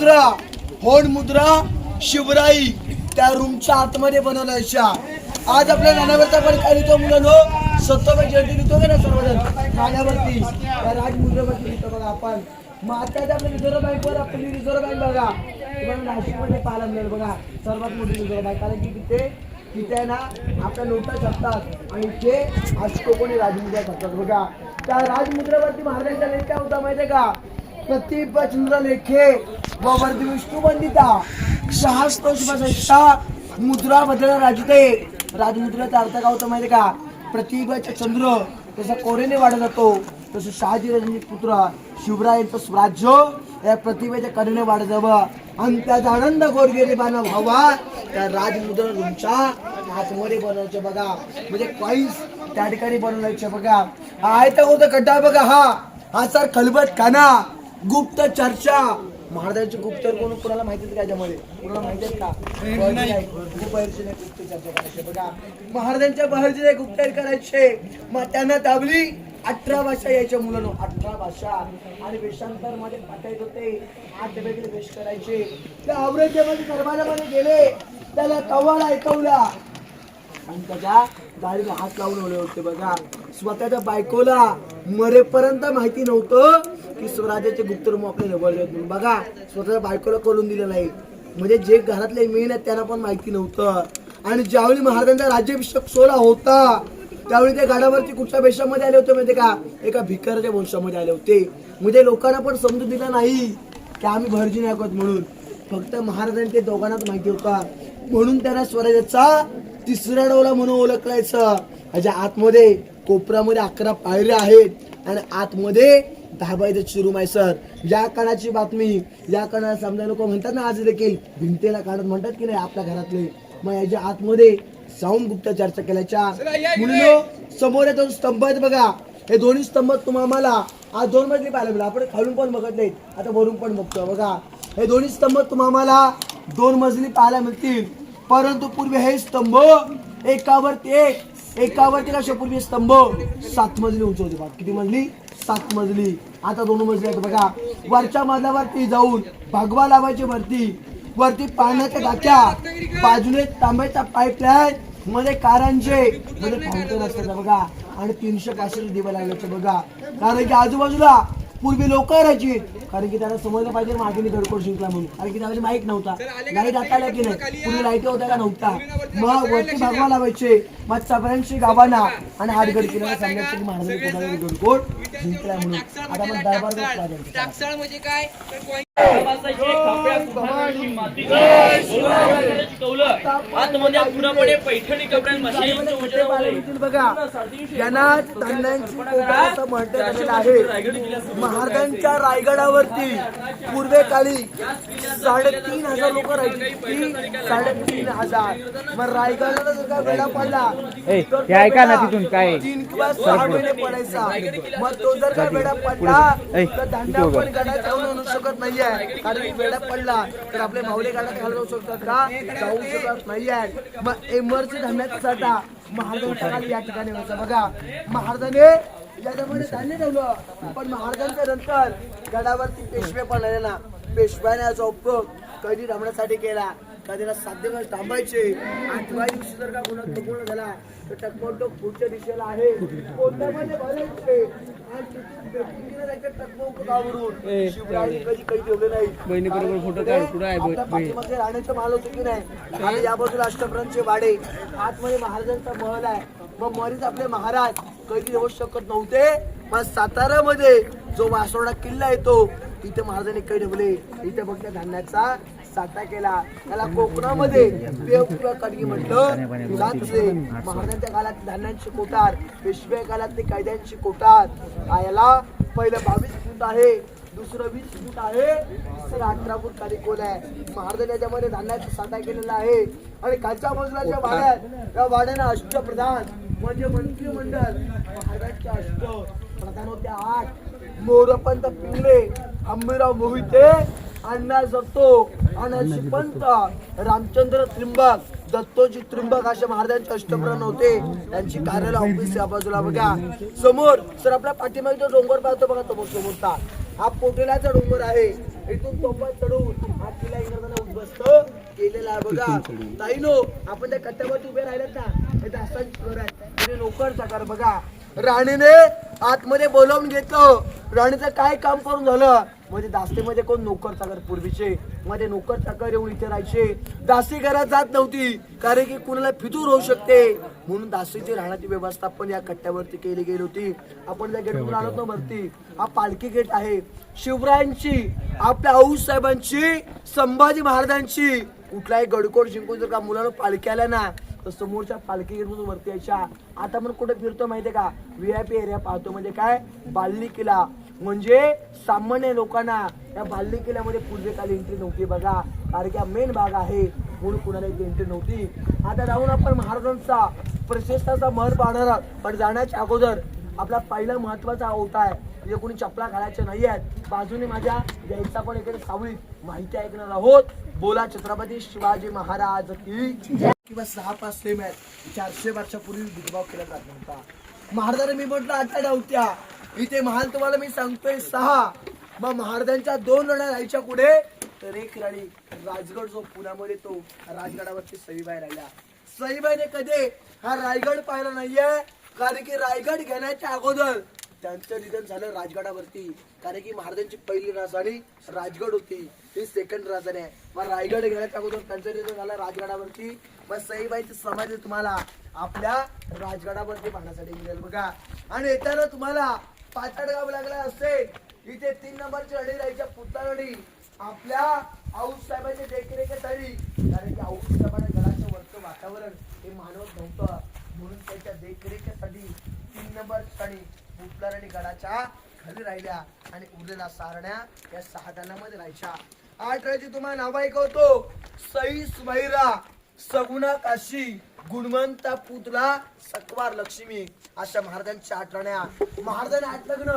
मुद्रा होण मुद्रा शिवराई त्या रूमच्या आतमध्ये बनवल्याच्या आज आपल्या नाण्यावरचा पण काय लिहितो मुलांनो. सत्तोबा जयंती लिहितो का ना सर्वजण? नाण्यावरती त्या राजमुद्रेवरती लिहितो बघा आपण. मग आता त्या आपल्या रिझर्व्ह बँकवर आपली रिझर्व्ह बँक बघा. तुम्हाला नाशिकमध्ये पाहायला मिळेल बघा. सर्वात मोठी रिझर्व्ह बँक. कारण की तिथे तिथे आहे ना आपल्या नोटा छापतात. आणि इथे कोणी राजमुद्रा छापतात बघा. त्या राजमुद्रेवरती महाराजांचा लेख काय होता माहितीये का? प्रतिपचंद्र लेखे व वर्ध विष्णू वंदिता सहस्रोषा मुद्रा बदल राजते. राजमुद्रेचा अर्थ काय होतं माहितीये का? प्रतिभाचे चंद्र जसा कोरेने वाढत जातो तसं शहाजी राजांचे पुत्र शिवरायांचं स्वराज्य या प्रतिभेच्या कडेने वाढत जावं आणि त्याचा आनंद गोरगरिबांना व्हावा. त्या राजमुद्रा तुमच्या आतमध्ये बनवायचे बघा. म्हणजे कॉईन्स त्या ठिकाणी बनवायचे बघा. आयता तर होतं खड्डा बघा. हा हा सर खलबत खाना. गुप्त चर्चा. महाराजांचे गुप्तर कोण कोणाला माहिती आहे का याच्यामध्ये? कोणाला माहिती का? खूप बाहेरचे नाही गुप्त चर्चा करायचे. बघा महाराजांच्या बाहेरचे नाही गुप्तहेर करायचे. मग त्यांना दाबली. अठरा भाषा यायच्या मुलांनो. अठरा भाषा. आणि वेशांतरमध्ये पाठायत होते. आठ वेगळे वेश करायचे. त्या औरंगजेबाने दरबारामध्ये गेले. त्याला कव्वाल ऐकवला. आणि त्याच्या गाडीला हात लावून होते. बघा स्वतःच्या बायकोला मरेपर्यंत माहिती नव्हतं. की स्वराज्याचे गुप्तर आपले जवळ म्हणून बघा स्वतःच्या बायकोला कळून दिलं नाही. म्हणजे जे घरातले मेन आहेत त्यांना पण माहिती नव्हतं. आणि ज्यावेळी महाराजांचा राज्याभिषेक सोहळा होता त्यावेळी ते गाडावरती कुठच्या वेशामध्ये आले होते माहिती का? एका भिकाराच्या वंशामध्ये आले होते. म्हणजे लोकांना पण समजून दिलं नाही की आम्ही भरजी नाही आहोत म्हणून. फक्त महाराजांनी ते दोघांनाच माहिती होता. म्हणून त्यांना स्वराज्याचा तिसरा डोला म्हणून ओळखलायचं ह्याच्या म्हणजे आतमध्ये कोपऱ्यामध्ये अकरा पायऱ्या आहेत. आणि आतमध्ये धाबायचं चिरूम आहे सर. ज्या काळाची बातमी ज्या काळाला समजा लोक म्हणतात ना आज देखील भिंतेला काढत म्हणतात की नाही आपल्या घरातले. मग याच्या आतमध्ये जाऊन गुप्त चर्चा केल्याच्या. समोर हे दोन स्तंभ आहेत बघा. हे दोन्ही स्तंभ तुम्हाला आज दोन मजली पाहायला मिळाला. आपण खालून पण बघत नाहीत आता वरून पण बघतो बघा. हे दोन्ही स्तंभ तुम्हाला दोन मजली पाहायला मिळतील. परंतु पूर्वी हे स्तंभ एकावरती एक एकावरती कशा पूर्वी स्तंभ? सात मजली उंच होते किती मजली? सात मजली. आता दोन मजली आहेत बघा. वरच्या मजल्यावरती जाऊन भगवा लावायची वरती. वरती पाण्याच्या टाक्या. बाजूने तांब्याचा पाईपलाईन मध्ये कारांचे. मध्ये फाउंटन असतात बघा. आणि तीनशे पाचशे दिवे लागल्याचे बघा. कारण की आजूबाजूला पूर्वी लोक राहायची. कारण की त्यांना समजलं पाहिजे मागे दडकोड जिंकला म्हणून. कारण की त्यावेळी माईक नव्हता. लाइट आता आल्या की नाही. पूर्वी लाइट होत्या का नव्हता मग वरती भागवा लावायचे. मग चपऱ्यांशी गावाना आणि हाडगड केला सांगायचं की महाराजांनी दडकोड जिंकलाय म्हणून आता मग दरबार टाकसाळ म्हणजे काय? आतमध्ये पुरापणे पैठणी कपड्यांमध्ये बघा यांना धान्यांची कोटा असं म्हटलं गेलेलं आहे महाराजांच्या रायगडावरती पूर्वेकाळी साडेतीन हजार लोक राहायची? साडेतीन हजार. मग रायगडाला जर का वेळा पडला ऐका ना तिथून काय? तीन किंवा सहा महिने पडायचा. मग तो जर का पडला तर जाऊन आणू शकत नाहीये. कारण पडला तर आपले माऊले शकतात का? जाऊ शकत नाहीये. मग साठा या ठिकाणी होता बघा महाराजांनी याच्यामध्ये धान्य ठेवलं. पण महाराजांच्या नंतर गडावरती पेशवे पण आले ना पेशव्याने याचा उपयोग कधी रमण्यासाठी केला. कधीला सात दिवस थांबायचे. आठव्या दिवशी जर का कोणा टकोळ झाला तर टकमोट तो पुढच्या दिशेला आहे. कोणत्यामध्ये भरायचे आणि तिथून भेटीला जायचं टकमोक गावरून शिवरायांनी कधी काही ठेवले नाही. बहिणीबरोबर फोटो काढ. कुठं आहे आपल्या पाठीमागे राहण्याचे महाल होते की नाही? आणि या बाजूला अष्टप्रंचे वाडे. आतमध्ये महाराजांचा महल आहे. मग मरीच आपले महाराज कधी येऊ शकत नव्हते. मग सातारामध्ये जो वासोडा किल्ला येतो तिथे महाराजांनी काही ठेवले. इथे फक्त धान्याचा साठा केला. त्याला कोकणामध्ये देव म्हटलं. महाराजांच्या काळात धान्यांची कोठार पेशव्या काळातली कायद्यांची कोठार. याला पहिलं बावीस फूट आहे दुसरं वीस फूट आहे तिसरं अठरा फूट कारिकोल आहे. महाराज याच्यामध्ये धान्याचा साठा केलेला आहे. आणि खालच्या बाजूला ज्या वाड्यात त्या वाड्यानं अष्टप्रधान म्हणजे मंत्रिमंडळ महाराजांचे अष्ट प्रधान होते आठ मोरपंत पिंगळे अंबिराव मोहिते अण्णा जगतो. अनाजी पंत रामचंद्र त्रिंबक दत्तोजी त्रिंबक असे महाराजांचे अष्टप्रधान होते. त्यांची कार्यालय ऑफिस या बाजूला बघा समोर सर आपल्या पाठीमागे जो डोंगर पाहतो बघा तो समोरचा हा पोटेलाचा डोंगर आहे. इथून तोफा चढवून हा किल्ला इंग्रजांना उद्ध्वस्त केलेला आहे. बघा ताई नो आपण त्या कट्ट्यावरती उभे राहिलेत ना. हे दास्तांची घर आहे. नोकर चाकर बघा राणीने आतमध्ये बोलावून घेतलं. राणीचं काय काम करून झालं? म्हणजे दास्तीमध्ये कोण नोकर चाकर पूर्वीचे? मध्ये नोकर चाकर येऊन इथे राहायचे. दासी घरात जात नव्हती कारण की कुणाला फितूर होऊ शकते. म्हणून दासीची राहण्याची व्यवस्था पण या कट्ट्यावरती केली गेली होती. आपण त्या गेटवर आलो ना वरती. हा पालखी गेट आहे. शिवरायांची आपल्या आऊसाहेबांची संभाजी महाराजांची. कुठलाही गडकोड जिंकून जर का मुलानं पालखी आल्या ना तर समोरच्या पालखी गेटमधून वरती यायच्या. आता आपण कुठे फिरतो माहितीये का? व्ही आय पी एरिया पाहतो. म्हणजे काय? बाल्ली किल्ला म्हणजे सामान्य लोकांना या बाल्ली किल्ल्यामध्ये पूर्वेकाली एंट्री नव्हती बघा. कारण की मेन भाग आहे. म्हणून कुणाला इथे एंट्री नव्हती. आता जाऊन आपण महाराजांचा प्रशस्ताचा महल पाहणार पण जाण्याच्या अगोदर आपला पहिला महत्त्वाचा ओटा आहे. म्हणजे कोणी चपला घालायच्या नाही आहेत. बाजूने माझ्या द्यायचा पण इकडे सावळीत माहिती ऐकणार आहोत. बोला छत्रपती शिवाजी महाराज की किंवा सहा पाच सेम आहेत. चारशे वर्षापूर्वी भेदभाव केला जात नव्हता. महाराजांनी मी म्हटलं आता नव्हत्या इथे महाल तुम्हाला मी सांगतोय सहा. मग महाराजांच्या दोन लढ्या राहायच्या पुढे तर एक राणी राजगड जो पुण्यामध्ये तो राजगडावरती सईबाई राहिला. सईबाईने कधी हा रायगड पाहिला नाहीये कारण की रायगड घेण्याच्या अगोदर त्यांचं निधन झालं राजगडावरती. कारण की महाराजांची पहिली राजधानी राजगड होती ही सेकंड राजधानी आहे. मग रायगड घेण्याच्या अगोदर त्यांचं निधन झालं राजगडावरती. मग सईबाईचं समाज तुम्हाला आपल्या राजगडावरती पाहण्यासाठी मिळेल बघा. आणि येताना तुम्हाला पाचाड गाव लागला असेल इथे तीन नंबरची अडी राहायच्या पुतळी आपल्या आऊस साहेबांच्या देखरेखीसाठी कारण की आऊस साहेबांच्या घराचं वरचं वातावरण हे मानवत नव्हतं. म्हणून त्याच्या देखरेखीसाठी तीन नंबर ठिकाणी पुतळा आणि गडाच्या खाली राहिल्या आणि उरलेल्या सारण्या या सहा दानामध्ये राहायच्या. आठ राहायची तुम्हाला नाव ऐकवतो. सई सुभैरा सगुणा काशी गुणवंता पुतला सकवार लक्ष्मी अशा महाराजांच्या आठवण्या. महाराजांनी आठ लग्न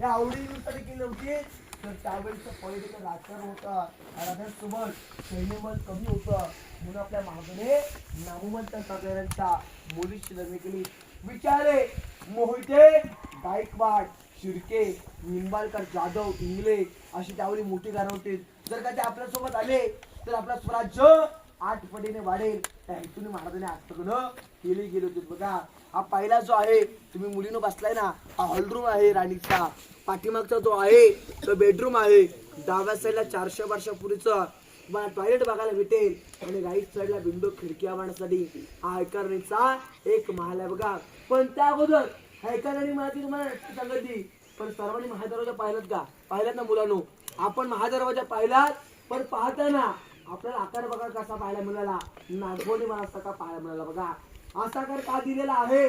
या आवडीनुसार केली होती तर त्यावेळेचं पॉलिटिकल राजकारण होतं. राजांसोबत सैन्यबल कमी होतं. म्हणून आपल्या महाराजाने नामवंत सगळ्यांच्या मुलीशी लग्न केली. विचारे मोहिते गायकवाड शिर्के निंबाळकर जाधव इंगले अशी त्यावेळी मोठी गाणं होती. जर का ते आपल्यासोबत आले तर आपलं स्वराज्य आठ पटीने वाढेल. त्या हेतून महाराजांनी आज सगळं केले गेले होते. बघा हा पहिला जो आहे तुम्ही मुलीनं बसलाय ना हा हॉलरूम आहे राणीचा. पाठीमागचा जो आहे तो बेडरूम आहे. डाव्या साईडला चारशे वर्षापूर्वीचं तुम्हाला टॉयलेट बघायला भेटेल. आणि राईट साईडला विंडो खिडक्या मांडण्यासाठी हा हैकरणीचा एक महाल आहे बघा. पण त्या अगोदर मला ती तुम्हाला नक्की सांगितली पण सर्वांनी महादरवाजा पाहिलात का? पाहिलात ना मुलांनो? आपण महादरवाजा पाहिलात पण पाहताना आपल्याला आकार बघा कसा पाहायला मिळाला. नागोली मला का पाहायला मिळाला बघा. असा आकार का दिलेला आहे?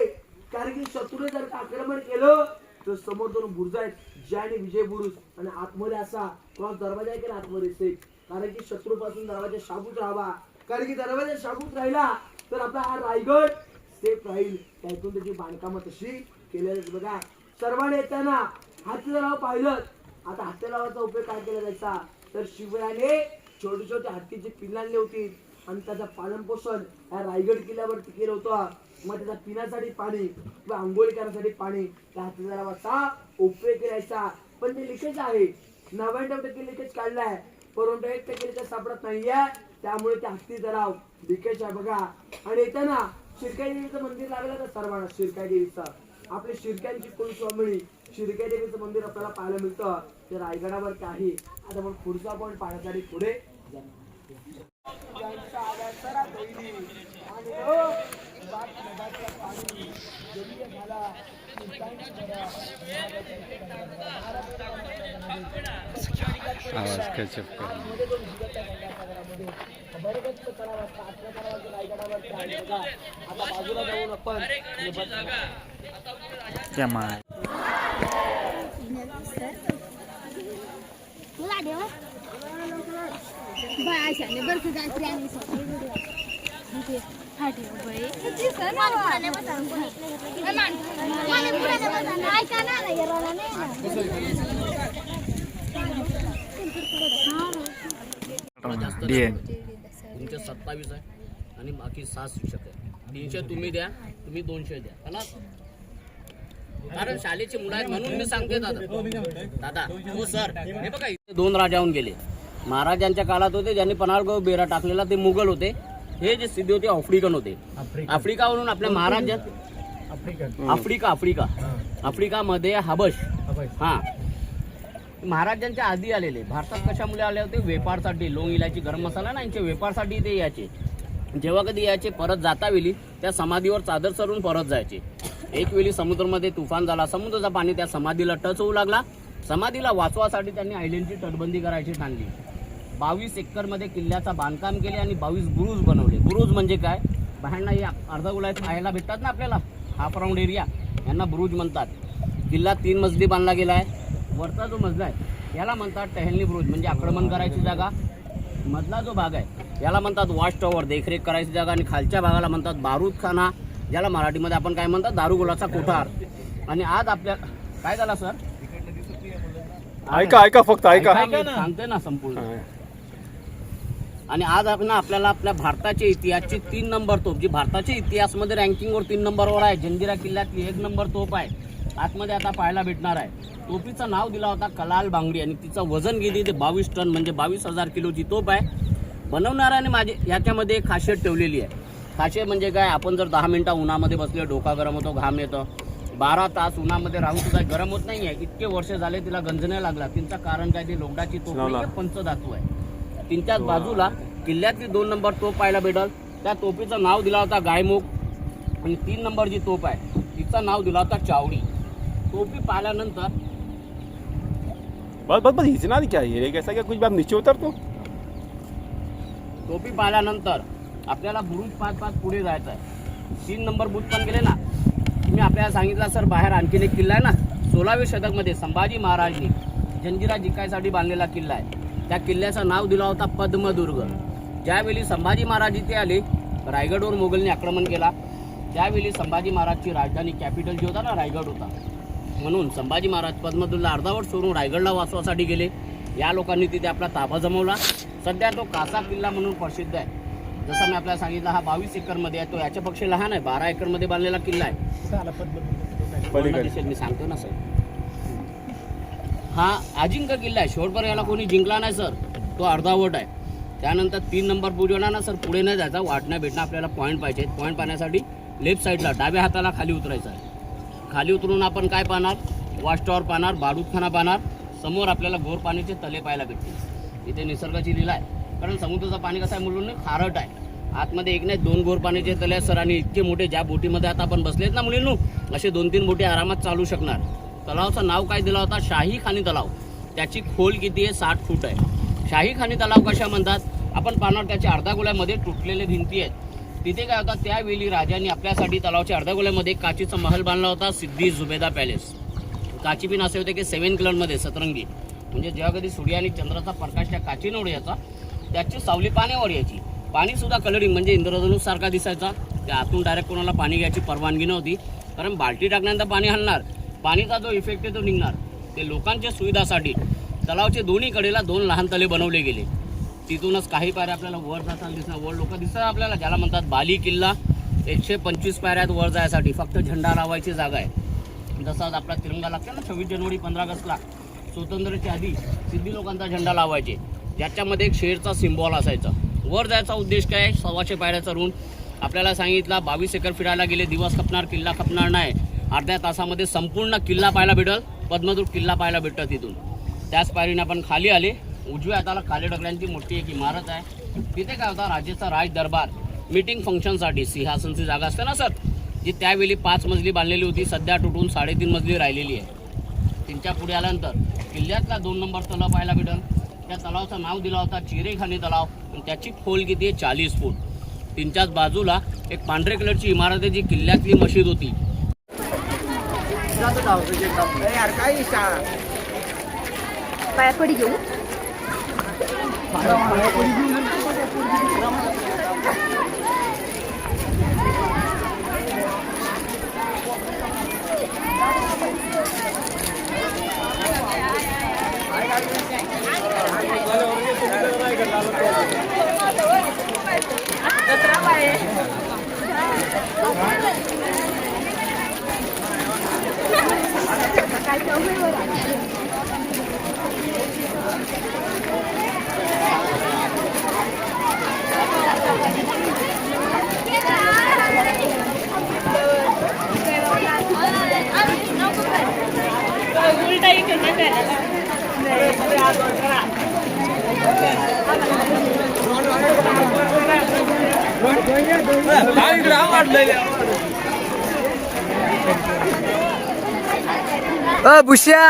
कारण की शत्रूने जर का आक्रमण केलं तर समोर दोन बुरुज आहेत जय आणि विजय बुरुज. आणि आतमध्ये असा क्रॉस दरवाजा आहे की नाही आतमध्ये सेफ कारण की शत्रू पासून दरवाजा शाबूत राहावा. कारण की दरवाजा शाबूत राहिला तर आपला हा रायगड सेफ राहील. त्यातून त्याची बांधकामं तशी केलेली बघा. सर्वांनी येताना हातीलाव पाहिलं. आता हातीलावाचा उपयोग काय केला जायचा? तर शिवरायाने छोटे छोटे हत्तीची पिल्लं आणली आणि त्याचा पालन पोषण या रायगड किल्ल्यावरती केलं होतं मग त्याचा पिण्यासाठी पाणी किंवा आंघोळी करण्यासाठी पाणी त्या हातीलावाचा उपयोग करायचा. पण ते लिकेज आहे. नव्याण्णव टक्के लिकेज काढलाय. परंतु एक टक्के लिकेज सापडत नाहीये. त्यामुळे त्या हत्ती तलाव लिकेज आहे बघा. आणि येताना शिरकाई देवीचं मंदिर लागलं तर सर्वांना शिरकाई देवीचं. आपले शिरक्यांची कुलस्वामिनी शिरकाई देवीचं मंदिर आपल्याला पाहायला मिळतं ते रायगडावर काही आता मग पुढचा पण पाहण्यासाठी पुढे आवाज एका घरामध्ये. बरोबर बघा. आता बाजूला जाऊन आपण त्या माय हा डीएन तुमचे सत्तावीस आहे आणि बाकी सहा शिक्षक आहे. तीनशे तुम्ही द्या तुम्ही दोनशे द्या. है ना कारण शाळेची मुलं आहेत म्हणून मी सांगते दादा. दादा हो सर. हे बघा इथे दोन राजाहून गेले. महाराजांच्या काळात होते ज्यांनी पन्हाळगाव बेरा टाकलेला ते मुघल होते. हे जे सिद्धी होते आफ्रिकन होते. आफ्रिकावरून आपल्या महाराज आफ्रिका आफ्रिका. आफ्रिकामध्ये हबश. हा. महाराजांच्या आधी आलेले. भारतात कशामुळे आले होते? वेपारसाठी. लोंग इलायची गरम मसाला ना यांचे वेपारसाठी ते यायचे. जेव्हा कधी यायचे परत जाता वेळी त्या समाधीवर चादर चरून परत जायचे. एक वेळी समुद्रामध्ये तुफान झाला समुद्राचा पाणी त्या समाधीला टच होऊ लागला. समाधीला वाचवासाठी त्यांनी आयलंडची तटबंदी करायची ठाणली बावीस एकरमध्ये किल्ल्याचा बांधकाम केले आणि बावीस बुरुज बनवले. बुरुज म्हणजे काय? बाहेरना या अर्धा गुलायत पाहायला भेटतात ना आपल्याला? Half round area. यांना बुरुज म्हणतात. किल्ला तीन मजली बांधला गेला आहे वरचा जो मजला आहे याला म्हणतात टहलनी बुरुज. म्हणजे आक्रमण करायची जागा. मधला जो भाग आहे याला म्हणतात वॉच टॉवर. देखरेख करायची जागा. आणि खालच्या भागाला म्हणतात बारूदखाना. ज्याला मराठीमध्ये आपण काय म्हणतात दारुगोलाचा कोठार. आणि आज आपल्या काय झाला सर? ऐका ऐका फक्त ऐका सांगते ना संपूर्ण. आणि आज आपण आपल्याला आपल्या भारताच्या इतिहासची तीन नंबर तोप जी भारताच्या इतिहासमध्ये रँकिंगवर तीन नंबरवर आहे जंजिरा किल्ल्यातली एक नंबर तोप आहे आतमध्ये आता पाहायला भेटणार आहे. तोपीचं नाव दिला होता कलाल बांगडी आणि तिचं वजन गेली ते बावीस टन म्हणजे बावीस हजार किलोची तोप आहे. बनवणाऱ्याने माझे याच्यामध्ये एक खासियत ठेवलेली आहे. खासियत म्हणजे काय आपण जर दहा मिनिटं उन्हामध्ये बसले डोका गरम होतो घाम येतो. बारा तास उन्हामध्ये राहून सुद्धा गरम होत नाही आहे इतके वर्ष झाले तिला गंजण्या लागला. तिचं कारण काय ते लोकडाची आहे, पंचधातू आहे. तिच्याच बाजूला किल्ल्यातली दोन नंबर तोप पाहायला भेटल. त्या तोपीचं नाव दिला होता गायमुख. आणि तीन नंबर जी तोप आहे तिचं नाव दिला होता चावडी. तोपी पाहिल्यानंतर बस बस बस हिचना क्या ये कैसा क्या कुछ बात नीचे उतर तो टोपी पाहिल्यानंतर आपल्याला बुरुज पाच पाच पुढे जायचं आहे. तीन नंबर बुथ पण गेले ना. मी आपल्याला सांगितलं सर बाहेर आणखीन एक किल्ला आहे ना. सोळाव्या शतकमध्ये संभाजी महाराजांनी जंजिरा जिंकायसाठी बांधलेला किल्ला आहे. त्या किल्ल्याचं नाव दिला होता पद्मदुर्ग. ज्यावेळी संभाजी महाराज इथे आले रायगडवर मोगलने आक्रमण केला त्यावेळी संभाजी महाराजची राजधानी कॅपिटल जी होता ना रायगड होता. म्हणून संभाजी महाराज पद्मदुर्गला अर्धावट सोडून रायगडला वाचवासाठी गेले. या लोकांनी तिथे आपला ताबा जमवला. सध्या तो कासा किल्ला म्हणून प्रसिद्ध आहे. जसं मी आपल्याला सांगितलं हा बावीस एकरमध्ये आहे तो याच्यापेक्षा लहान आहे बारा एकरमध्ये बांधलेला किल्ला आहे. पूर्ण दिसेल मी सांगतो ना सर. हा अजिंक्य किल्ला आहे. शेवटपर्यंत याला कोणी जिंकला नाही सर. तो अर्धावट आहे. त्यानंतर तीन नंबर पूजवला ना सर. पुढे नाही जायचा. वाटणं भेटणं आपल्याला पॉईंट पाहिजे. पॉईंट पाहण्यासाठी लेफ्ट साईडला डाव्या हाताला खाली उतरायचं आहे. खाली उतरून आपण काय पाहणार? वॉच टॉवर पाहणार बारूदखाना पाहणार. समोर आपल्याला गोर पाण्याचे तले पाहायला भेटतील. इथे निसर्गाची लीला आहे. कारण समुद्राचं पाणी कसं आहे मुलून खारट आहे. आतमध्ये एक नाही दोन गोर पाण्याचे तले सर आणि इतके मोठे ज्या बोटीमध्ये आता आपण बसलेत ना मुलींनो असे दोन तीन बोटी आरामात चालू शकणार. तलावाचं नाव काय दिला होता? शाही खानी तलाव. त्याची खोल किती आहे? साठ फूट आहे. शाही खानी तलाव कशा म्हणतात? आपण पाहणार त्याच्या अर्धा गोळ्यामध्ये तुटलेले भिंती आहेत. तिथे काय होतं? त्यावेळी राजांनी आपल्यासाठी तलावाच्या अर्ध्या गोळ्यामध्ये काचीचा महल बांधला होता सिद्धी जुबेदा पॅलेस. काची पिन असे होते की सेवन कलरमध्ये सतरंगी. म्हणजे जेव्हा कधी सूर्य आणि चंद्राचा प्रकाश त्या काचीनवड याचा त्याची सावली पाण्यावर यायची. पाणीसुद्धा कलरिंग म्हणजे इंद्रधनुसारखा दिसायचा. त्या आतून डायरेक्ट कोणाला पाणी घ्यायची परवानगी नव्हती. कारण बाल्टी टाकल्यानंतर पाणी हलणार. पाणीचा जो इफेक्ट आहे तो निघणार. ते लोकांच्या सुविधासाठी तलावचे दोन्ही कडेला दोन लहान तले बनवले गेले. तिथूनच काही पायऱ्या आपल्याला वर जाताना दिसणार. वर लोक दिसतात आपल्याला. ज्याला म्हणतात बाली किल्ला एकशे पंचवीस पायऱ्यात वर जायसाठी. फक्त झेंडा लावायची जागा आहे. जसा आपला तिरंगा लागतो ना छव्वीस जानेवारी पंधरा ऑगस्टला. स्वातंत्र्याच्या आधी सिद्धी लोकांचा झेंडा लावायचे. ज्याच्यामध्ये एक शेरचा सिम्बॉल असायचा. वर जायचा उद्देश काय? सव्वाशे पायऱ्याचा चढून आपल्याला सांगितला बावीस एकर फिरायला गेले दिवस खपणार किल्ला खपणार नाही. अर्ध्या तासामध्ये संपूर्ण किल्ला पाहायला भेटल पद्मदुर्ग किल्ला पाहायला भेटत तिथून. त्याच पायरीने आपण खाली आले. उजव्या हाताला खाली डगल्यांची मोठी एक इमारत आहे. तिथे काय होता? राजेचा राज दरबार. मीटिंग फंक्शनसाठी सिंहासनची जागा असते ना सर? जी त्यावेळी पाच मजली बांधलेली होती. सध्या तुटून साडेतीन मजली राहिलेली आहे. त्यांच्या पुढे आल्यानंतर किल्ल्यातला दोन नंबर तलाव पाहायला भेटल. त्या तलावाचं नाव दिला होता चिरेखाने तलाव. आणि त्याची खोल किती आहे? चाळीस फूट. तीनच्याच बाजूला एक पांढरे कलरची इमारत आहे जी किल्ल्यातली मशीद होती. पायापडी घेऊ? आहे. अ बुश्या.